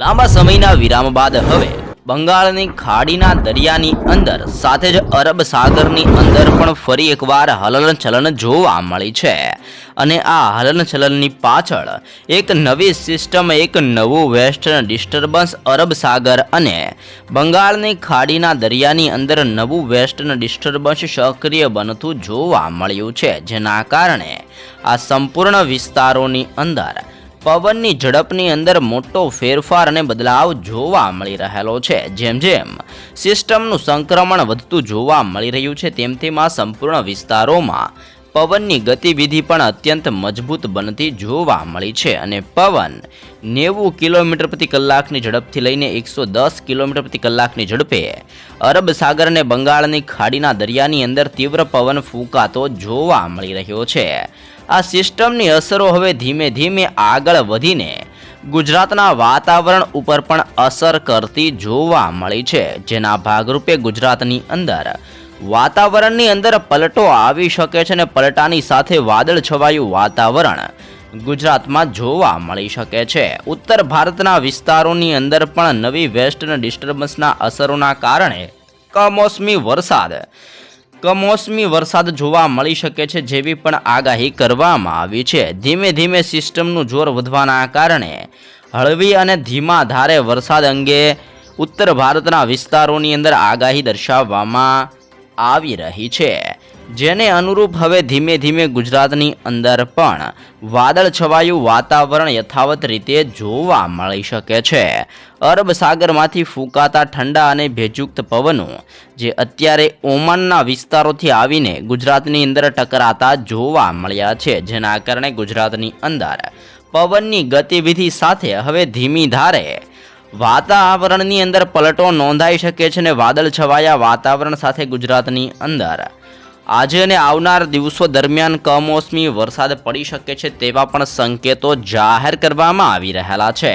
લાંબા સમયના વિરામ બાદ હવે બંગાળની ખાડીના દરિયાની અંદર સાથે જ અરબ સાગરની અંદર પણ ફરી એકવાર હલનચલન જોવા મળી છે. અને આ હલનચલનની પાછળ એક નવી સિસ્ટમ, એક નવું વેસ્ટર્ન ડિસ્ટર્બન્સ અરબ સાગર અને બંગાળની ખાડીના દરિયાની અંદર નવું વેસ્ટર્ન ડિસ્ટર્બન્સ સક્રિય બનતું જોવા મળ્યું છે, જેના કારણે આ સંપૂર્ણ વિસ્તારોની અંદર પવનની ઝડપની અંદર મોટો ફેરફાર અને બદલાવ જોવા મળી રહેલો છે. જેમ જેમ સિસ્ટમનું સંક્રમણ વધતું જોવા મળી રહ્યું છે, તેમ તેમ આ સંપૂર્ણ વિસ્તારોમાં પવનની ગતિવિધિ પણ અત્યંત મજબૂત બનતી જોવા મળી છે અને પવન નેવું કિલોમીટર પ્રતિ કલાકની ઝડપથી લઈને એકસો દસ કિલોમીટર પ્રતિ કલાકની ઝડપે. અરબ સાગર અને બંગાળની ખાડીના દરિયાની અંદર તીવ્ર પવન ફૂંકાતો જોવા મળી રહ્યો છે. આ સિસ્ટમની અસરો હવે ધીમે ધીમે આગળ વધીને ગુજરાતના વાતાવરણ ઉપર પણ અસર કરતી જોવા મળી છે. જેના ભાગરૂપે ગુજરાતની અંદર વાતાવરણની અંદર પલટો આવી શકે છે અને પલટાની સાથે વાદળ છવાયું વાતાવરણ ગુજરાતમાં જોવા મળી શકે છે. ઉત્તર ભારતના વિસ્તારોની અંદર પણ નવી વેસ્ટર્ન ડિસ્ટર્બન્સના અસરોના કારણે કમોસમી વરસાદ કમોસમી વરસાદ જોવા મળી શકે છે જેવી પણ આગાહી કરવામાં આવી છે. ધીમે ધીમે સિસ્ટમનું જોર વધવાના કારણે હળવી અને ધીમા ધારે વરસાદ અંગે ઉત્તર ભારતના વિસ્તારોની અંદર આગાહી દર્શાવવામાં આવી રહી છે. જેને અનુરૂપ હવે ધીમે ધીમે ગુજરાતની અંદર પણ વાદળ છવાયું વાતાવરણ યથાવત રીતે જોવા મળી શકે છે. અરબ સાગરમાંથી ફૂંકાતા ઠંડા અને ભેજયુક્ત પવનો, જે અત્યારે ઓમાનના વિસ્તારોથી આવીને ગુજરાતની અંદર ટકરાતા જોવા મળ્યા છે, જેના કારણે ગુજરાતની અંદર પવનની ગતિવિધિ સાથે હવે ધીમી ધારે વાતાવરણની અંદર પલટો નોંધાઈ શકે છે અને વાદળ છવાયા વાતાવરણ સાથે ગુજરાતની અંદર. આજે અને આવનાર દિવસો દરમિયાન કમોસમી વરસાદ પડી શકે છે તેવા પણ સંકેતો જાહેર કરવામાં આવી રહેલા છે.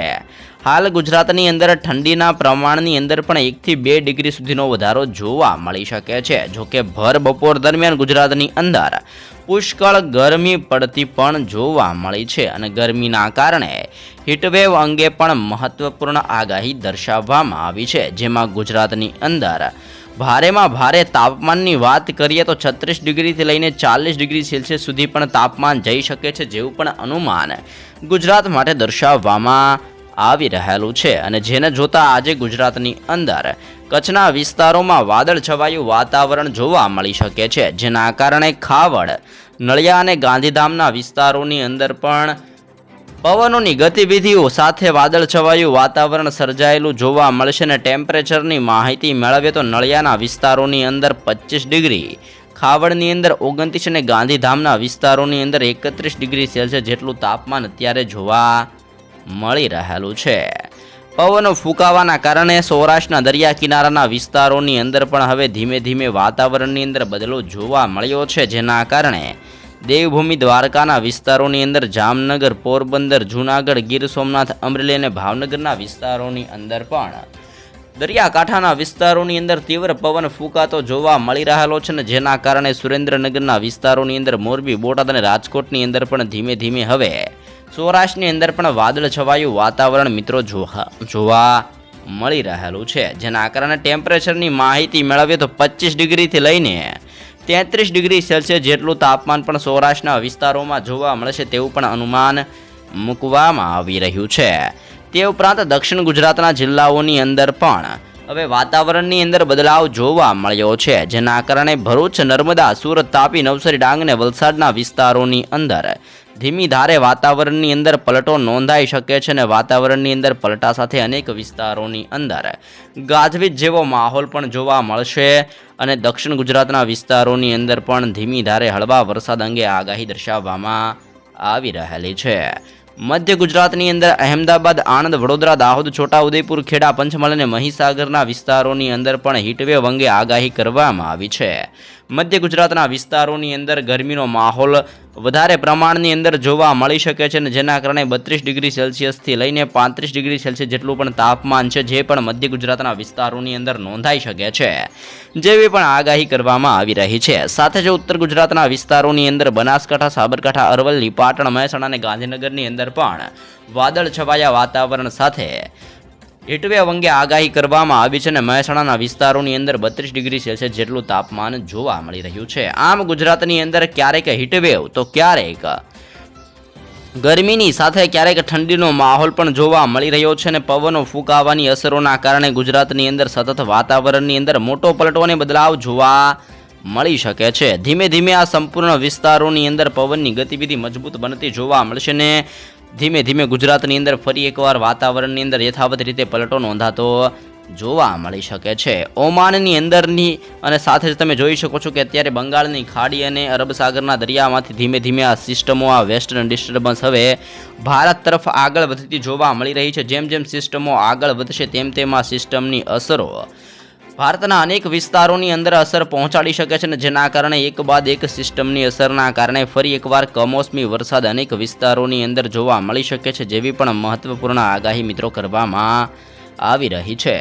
હાલ ગુજરાતની અંદર ઠંડીના પ્રમાણની અંદર પણ એકથી બે ડિગ્રી સુધીનો વધારો જોવા મળી શકે છે. જોકે ભર બપોર દરમિયાન ગુજરાતની અંદર પુષ્કળ ગરમી પડતી પણ જોવા મળી છે અને ગરમીના કારણે હીટવેવ અંગે પણ મહત્વપૂર્ણ આગાહી દર્શાવવામાં આવી છે. જેમાં ગુજરાતની અંદર ભારેમાં ભારે તાપમાનની વાત કરીએ તો છત્રીસ ડિગ્રીથી લઈને ચાલીસ ડિગ્રી સેલ્સિયસ સુધી પણ તાપમાન જઈ શકે છે, જેવું પણ અનુમાન ગુજરાત માટે દર્શાવવામાં આવી રહેલું છે અને જેને જોતા આજે ગુજરાતની અંદર કચ્છના વિસ્તારોમાં વાદળ છવાયું વાતાવરણ જોવા મળી શકે છે. જેના કારણે ખાવડ, નળિયા અને ગાંધીધામના વિસ્તારોની અંદર પણ પવનોની ગતિવિધિઓ સાથે વાદળ છવાયું વાતાવરણ સર્જાયેલું જોવા મળશે અને ટેમ્પરેચરની માહિતી મેળવીએ તો નળિયાના વિસ્તારોની અંદર પચીસ ડિગ્રી, ખાવડની અંદર ઓગણત્રીસ અને ગાંધીધામના વિસ્તારોની અંદર એકત્રીસ ડિગ્રી સેલ્સિયસ જેટલું તાપમાન અત્યારે જોવા મળી રહેલું છે. પવનો ફૂંકાવાના કારણે સૌરાષ્ટ્રના દરિયા કિનારાના વિસ્તારોની અંદર પણ હવે ધીમે ધીમે વાતાવરણની અંદર બદલો જોવા મળ્યો છે, જેના કારણે દેવભૂમિ દ્વારકાના વિસ્તારોની અંદર જામનગર, પોરબંદર, જૂનાગઢ, ગીર સોમનાથ, અમરેલી અને ભાવનગરના વિસ્તારોની અંદર પણ દરિયાકાંઠાના વિસ્તારોની અંદર તીવ્ર પવન ફૂંકાતો જોવા મળી રહેલો છે ને જેના કારણે સુરેન્દ્રનગરના વિસ્તારોની અંદર મોરબી, બોટાદ અને રાજકોટની અંદર પણ ધીમે ધીમે હવે સૌરાષ્ટ્રની અંદર પણ વાદળ છવાયું વાતાવરણ મિત્રો જોવા જોવા મળી રહેલું છે. જેના કારણે ટેમ્પરેચરની માહિતી મેળવીએ તો પચીસ ડિગ્રીથી લઈને તેત્રીસ ડિગ્રી સેલ્સિયસ જેટલું તાપમાન પણ સૌરાષ્ટ્રના વિસ્તારોમાં જોવા મળશે તેવું પણ અનુમાન મૂકવામાં આવી રહ્યું છે. તે ઉપરાંત દક્ષિણ ગુજરાતના જિલ્લાઓની અંદર પણ હવે વાતાવરણની અંદર બદલાવ જોવા મળ્યો છે. જેના કારણે ભરૂચ, નર્મદા, સુરત, તાપી, નવસારી, ડાંગ અને વલસાડના વિસ્તારોની અંદર ધીમી ધારે વાતાવરણની અંદર પલટો નોંધાઈ શકે છે અને વાતાવરણની અંદર પલટા સાથે અનેક વિસ્તારોની અંદર ગાજવીજ જેવો માહોલ પણ જોવા મળશે અને દક્ષિણ ગુજરાતના વિસ્તારોની અંદર પણ ધીમી ધારે હળવા વરસાદ અંગે આગાહી દર્શાવવામાં આવી રહેલી છે. મધ્ય ગુજરાતની અંદર અહેમદાબાદ, આણંદ, વડોદરા, દાહોદ, છોટાઉદેપુર, ખેડા, પંચમહાલ અને મહીસાગરના વિસ્તારોની અંદર પણ હીટવેવ અંગે આગાહી કરવામાં આવી છે. મધ્ય ગુજરાતના વિસ્તારોની અંદર ગરમીનો માહોલ વધારે પ્રમાણની અંદર જોવા મળી શકે છે અને જેના કારણે બત્રીસ ડિગ્રી સેલ્સિયસથી લઈને પાંત્રીસ ડિગ્રી સેલ્સિયસ જેટલું પણ તાપમાન છે, જે પણ મધ્ય ગુજરાતના વિસ્તારોની અંદર નોંધાઈ શકે છે, જેવી પણ આગાહી કરવામાં આવી રહી છે. સાથે જ ઉત્તર ગુજરાતના વિસ્તારોની અંદર બનાસકાંઠા, સાબરકાંઠા, અરવલ્લી, પાટણ, મહેસાણા અને ગાંધીનગરની અંદર પણ વાદળ છવાયા વાતાવરણ સાથે હીટવેવ અંગે આગાહી કરવામાં આવી છે અને મહેસાણાના વિસ્તારોની અંદર બત્રીસ ડિગ્રી સેલ્સિયસ જેટલું તાપમાન જોવા મળી રહ્યું છે. આમ ગુજરાતની અંદર ક્યારેક હીટવેવ તો ક્યારેક ગરમીની સાથે ક્યારેક ઠંડીનો માહોલ પણ જોવા મળી રહ્યો છે અને પવનો ફૂંકાવાની અસરોના કારણે ગુજરાતની અંદર સતત વાતાવરણની અંદર મોટો પલટો અને બદલાવ જોવા મળી શકે છે. ધીમે ધીમે આ સંપૂર્ણ વિસ્તારોની અંદર પવનની ગતિવિધિ મજબૂત બનતી જોવા મળશે ને ધીમે ધીમે ગુજરાતની અંદર ફરી એકવાર વાતાવરણની અંદર યથાવત રીતે પલટો નોંધાતો જોવા મળી શકે છે. ઓમાનની અંદરની અને સાથે જ તમે જોઈ શકો છો કે અત્યારે બંગાળની ખાડી અને અરબ સાગરના દરિયામાંથી ધીમે ધીમે આ સિસ્ટમો, આ વેસ્ટર્ન ડિસ્ટર્બન્સ હવે ભારત તરફ આગળ વધતી જોવા મળી રહી છે. જેમ જેમ સિસ્ટમો આગળ વધશે તેમ તેમ આ સિસ્ટમની અસરો ભારતના અનેક વિસ્તારોની અંદર અસર પહોંચાડી શકે છે અને જેના કારણે એક બાદ એક સિસ્ટમની અસરના કારણે ફરી એકવાર કમોસમી વરસાદ અનેક વિસ્તારોની અંદર જોવા મળી શકે છે, જેવી પણ મહત્વપૂર્ણ આગાહી મિત્રો કરવામાં આવી રહી છે.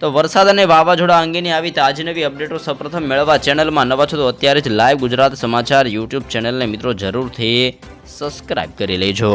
તો વરસાદ અને વાવાઝોડા અંગેની આવી તાજી નવી અપડેટો સૌપ્રથમ મેળવવા ચેનલમાં નવા છો તો અત્યારે જ લાઈવ ગુજરાત સમાચાર યુટ્યુબ ચેનલને મિત્રો જરૂરથી સબસ્ક્રાઈબ કરી લેજો.